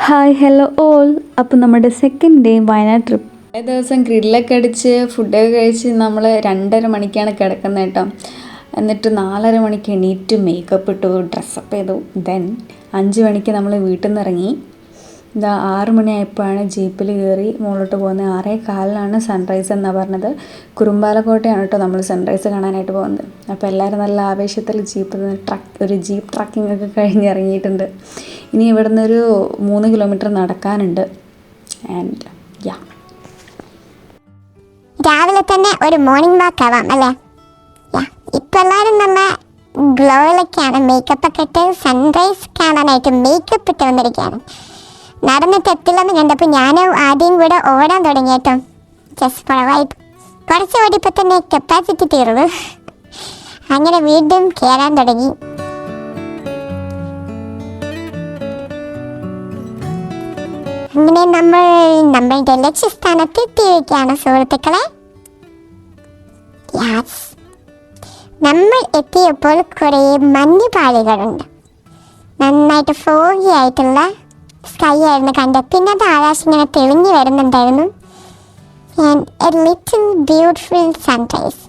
Hi hello all അപ്പോൾ നമ്മുടെ second day Wayanad trip അതേ ദിവസം ഗ്രില്ലൊക്കെ അടിച്ച് ഫുഡൊക്കെ കഴിച്ച് നമ്മൾ രണ്ടര മണിക്കാണ് കിടക്കുന്നത് കേട്ടോ എന്നിട്ട് നാലര മണിക്ക് എണീറ്റ് മേക്കപ്പ് ഇട്ടു ഡ്രസ്സപ്പ് ചെയ്തു. ദെൻ അഞ്ച് മണിക്ക് നമ്മൾ വീട്ടിൽ നിന്ന് ഇറങ്ങി ഇതാ ആറ് മണിയായപ്പോഴാണ് ജീപ്പിൽ കയറി മുകളിലോട്ട് പോകുന്നത്. ആറേ കാലിനാണ് സൺറൈസ് എന്നാണ് പറഞ്ഞത്. കുറുമ്പാലക്കോട്ടയാണ് കേട്ടോ നമ്മൾ സൺറൈസ് കാണാനായിട്ട് പോകുന്നത്. അപ്പോൾ എല്ലാവരും നല്ല ആവേശത്തിൽ ജീപ്പിൽ നിന്ന് ട്രക്ക് ഒരു ജീപ്പ് ട്രക്കിംഗ് ഒക്കെ കഴിഞ്ഞ് ഇറങ്ങിയിട്ടുണ്ട്. ഇനി ഇവിടുന്ന് ഒരു മൂന്ന് കിലോമീറ്റർ നടക്കാനുണ്ട്. ആൻഡ് യാ രാവിലെ തന്നെ ഒരു മോർണിംഗ് വാക്ക് ആവാം അല്ലേ? ഇപ്പൊ എല്ലാവരും നല്ല ഗ്ലോയിലൊക്കെയാണ് മേക്കപ്പ് ഒക്കെ ഇട്ട് സൺറൈസ് കാണാനായിട്ട് മേക്കപ്പ് ഇട്ട് വന്നിരിക്കുകയാണ്. നടന്നിട്ട് എത്തില്ലെന്ന് കണ്ടപ്പോൾ ഞാൻ ആദ്യം കൂടെ ഓടാൻ തുടങ്ങി കേട്ടോ. ജസ്റ്റ് ഫോർ വൈബ് കുറച്ച് ഓടിപ്പോൾ തന്നെ കപ്പാസിറ്റി തീർന്നു. അങ്ങനെ വീണ്ടും കയറാൻ തുടങ്ങി. അങ്ങനെ നമ്മൾ നമ്മളുടെ ലക്ഷ്യസ്ഥാനത്ത് എത്തിയിരിക്കുകയാണ് സുഹൃത്തുക്കളെ. നമ്മൾ എത്തിയപ്പോൾ കുറേ മഞ്ഞുപാളികളുണ്ട്. നന്നായിട്ട് ഫോഗി ആയിട്ടുള്ള സ്കൈ ആയിരുന്നു കണ്ടത്. പിന്നെ അത് ആകാശം ഇങ്ങനെ തെളിഞ്ഞു വരുന്നുണ്ടായിരുന്നു. And a little beautiful sunrise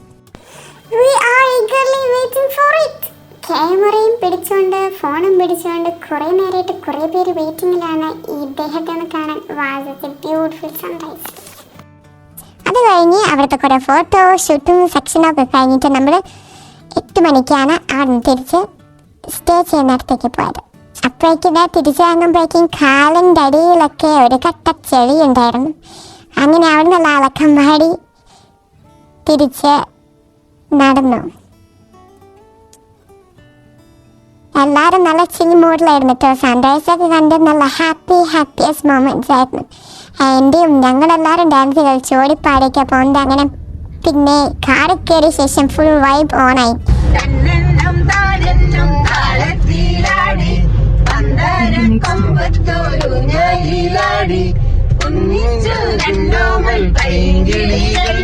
we are eagerly waiting for it ക്യാമറയും പിടിച്ചുകൊണ്ട് ഫോണും പിടിച്ചുകൊണ്ട് കുറേ നേരമായിട്ട് കുറേ പേര് വെയിറ്റിങ്ങിലാണ് ഈ ഒന്ന് കാണാൻ. വാഴത്തെ ബ്യൂട്ടിഫുൾ സൺറൈസ് അത് കഴിഞ്ഞ് അവിടുത്തെ കുറേ ഫോട്ടോ ഷൂട്ടും സെക്ഷനൊക്കെ കഴിഞ്ഞിട്ട് നമ്മൾ എട്ട് മണിക്കാണ് അവിടെ തിരിച്ച് സ്റ്റേ ചെയ്യുന്നിടത്തേക്ക് പോയത്. അപ്പോഴേക്കും ഇതാ തിരിച്ചു വാങ്ങുമ്പോഴേക്കും കാലിന്റെ അടിയിലൊക്കെ ഒരു കട്ട ചെളി ഉണ്ടായിരുന്നു. അങ്ങനെ അവിടെ നിന്നുള്ള അളക്കം തിരിച്ച് നടന്നു. എല്ലാവരും നല്ല ചിരി മൂഡിലായിരുന്നു കേട്ടോ സൺറൈസ് ഒക്കെ കണ്ട് നല്ല ഹാപ്പി ഹാപ്പിയസ്റ്റ് മൊമെന്റ്സ് ആയിരുന്നു. എന്റെയും ഞങ്ങളെല്ലാവരും ഡാൻസ് കളിച്ച് ഓടിപ്പാടിയൊക്കെ പോകുന്നത് അങ്ങനെ പിന്നെ കാറിൽ കയറിയ ശേഷം ഫുൾ വൈബ് ഓണായി ഞാലിലാടി ഒന്നിച്ചു രണ്ടോമൽ പൈങ്കിളികൾ.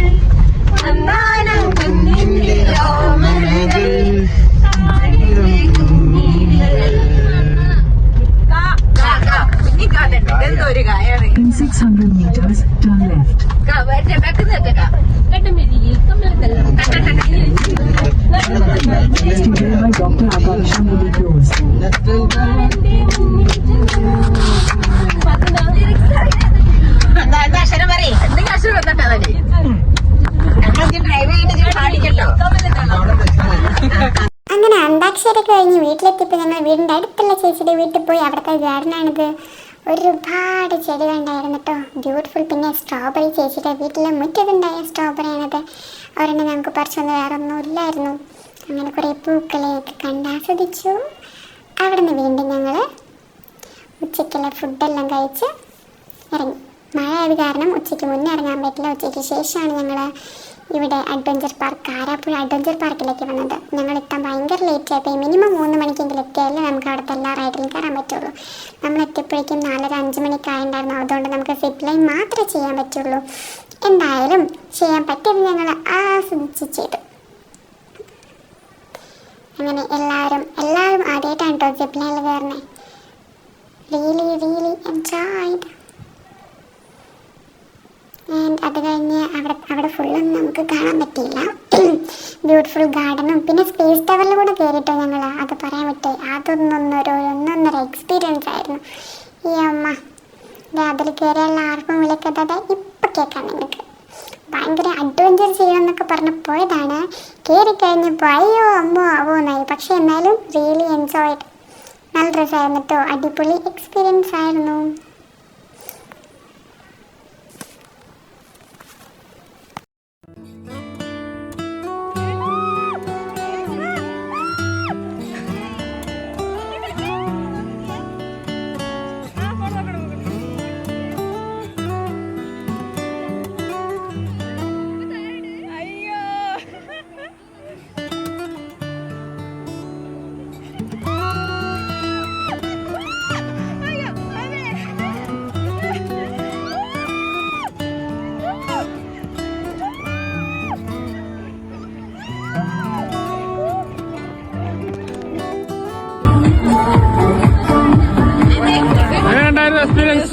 അന്നാനം അന്താക്ഷരി കഴിഞ്ഞ് വീട്ടിലെത്തിയപ്പോൾ ഞങ്ങൾ വീടിന്റെ അടുത്തുള്ള ചേച്ചിയുടെ വീട്ടിൽ പോയി അവിടുത്തെ ഗാർഡനാണിത് ഒരുപാട് ചെടികൾ ഉണ്ടായിരുന്നു കേട്ടോ. ബ്യൂട്ടിഫുൾ പിന്നെ സ്ട്രോബെറി ചേച്ചിയുടെ വീട്ടിലെ മുറ്റത്തുണ്ടായ സ്ട്രോബെറി ആണത്. ഒരെണ്ണം ഞങ്ങൾക്ക് പറിച്ചൊന്നും വേറെ ഒന്നും ഇല്ലായിരുന്നു. അങ്ങനെ കുറേ പൂക്കളെയൊക്കെ കണ്ടാസ്വദിച്ചു അവിടെ നിന്ന് വീണ്ടും ഞങ്ങൾ ഉച്ചയ്ക്കുള്ള ഫുഡെല്ലാം കഴിച്ച് ഇറങ്ങി. മഴ ആയത് കാരണം ഉച്ചയ്ക്ക് മുന്നേ ഇറങ്ങാൻ പറ്റില്ല. ഉച്ചയ്ക്ക് ശേഷമാണ് ഞങ്ങൾ ഇവിടെ അഡ്വഞ്ചർ പാർക്ക് ആരാപ്പുഴ അഡ്വഞ്ചർ പാർക്കിലേക്ക് വന്നത്. ഞങ്ങൾ എത്താൻ ഭയങ്കര ലേറ്റ് ആയിപ്പോയി മിനിമം മൂന്ന് മണിക്കെങ്കിലും എത്തിയാലേ നമുക്ക് അവിടുത്തെ എല്ലാ റൈഡിലും കയറാൻ പറ്റുള്ളൂ. നമ്മൾ എത്തിയപ്പോഴേക്കും നാലര അഞ്ച് മണിക്കായുണ്ടായിരുന്നു അതുകൊണ്ട് നമുക്ക് സിപ്പ് ലൈൻ മാത്രമേ ചെയ്യാൻ പറ്റുള്ളൂ. എന്തായാലും ചെയ്യാൻ പറ്റിയത് ഞങ്ങൾ ആസ്വദിച്ച് ചെയ്തു. അങ്ങനെ എല്ലാവരും എല്ലാവരും ആദ്യമായിട്ടാണ് കേട്ടോ സിപ്പ് ലൈനിൽ കയറുന്നത്. റിയലി റിയലി എൻജോയ്ഡ് ആൻഡ് അത് കഴിഞ്ഞ് അവിടെ അവിടെ ഫുള്ളും നമുക്ക് കാണാൻ പറ്റിയില്ല. ബ്യൂട്ടിഫുൾ ഗാർഡനും പിന്നെ സ്പേസ് ടവറിൽ കൂടെ കയറിയിട്ടോ ഞങ്ങൾ അത് പറയാൻ പറ്റേ അതൊന്നൊന്നൊരു ഒന്നൊന്നര എക്സ്പീരിയൻസ് ആയിരുന്നു. ഈ അമ്മ അതിൽ കയറിയുള്ള ആർക്കും വിളിക്കാതെ ഇപ്പം കേൾക്കാം നിങ്ങൾക്ക്. ഭയങ്കര അഡ്വഞ്ചർ ചെയ്യണമെന്നൊക്കെ പറഞ്ഞ് പോയതാണ്. കയറി കഴിഞ്ഞപ്പോൾ അയ്യോ അമ്മോ അവോ എന്നായി. പക്ഷെ എന്നാലും റിയലി എൻജോയ്ഡ് നല്ല രസമായിരുന്നു കേട്ടോ അടിപൊളി എക്സ്പീരിയൻസ് ആയിരുന്നു.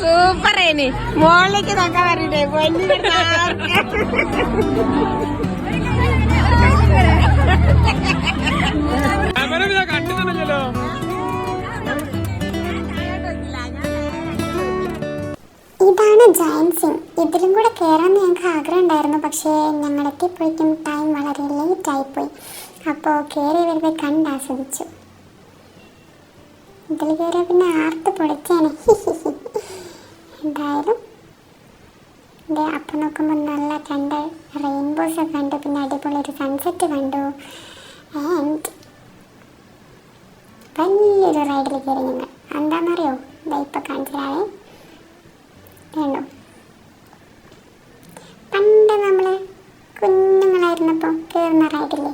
സൂപ്പർ ആയിന് മോളിലേക്ക് നോക്കാൻ പറഞ്ഞിട്ടേ പൊന്നിന്റെ ഇതാണ് ജയന്റ് സിംഗ് ഇതിലും കൂടെ കയറാമെന്ന് ഞങ്ങൾക്ക് ആഗ്രഹം ഉണ്ടായിരുന്നു പക്ഷേ ഞങ്ങൾ എത്തിയപ്പോഴേക്കും ടൈം വളരെ ലേറ്റ് ആയിപ്പോയി. അപ്പോൾ കയറി വെറുതെ കണ്ട് ആസ്വദിച്ചു. ഇതിൽ കയറിയ പിന്നെ ആർത്ത് പൊളിച്ചേനെ എന്തായാലും ദേ അപ്പം നോക്കുമ്പോൾ നല്ല രണ്ട് റെയിൻബോസ് ഒക്കെ കണ്ടു പിന്നെ അടിപൊളി ഒരു സൺസെറ്റ് കണ്ടു ആൻഡ് വലിയൊരു റൈഡിൽ കയറി ഞങ്ങൾ എന്താണെന്നറിയോ ഇതാ ഇപ്പം കാണിച്ചാലേ വേണ്ടോ പണ്ട് നമ്മൾ കുഞ്ഞുങ്ങളായിരുന്നപ്പോൾ കയറുന്ന റൈഡില്ലേ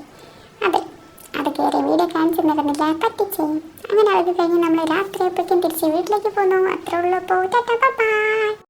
അതെ അത് കയറി വീഡിയോ കാണിച്ചു നടന്നില്ല പറ്റിച്ചേ അങ്ങനെ അത് കഴിഞ്ഞ് നമ്മൾ രാത്രിയപ്പോഴേക്കും തിരിച്ച് വീട്ടിലേക്ക് പോന്നു അത്രേ ഉള്ളൂ പോ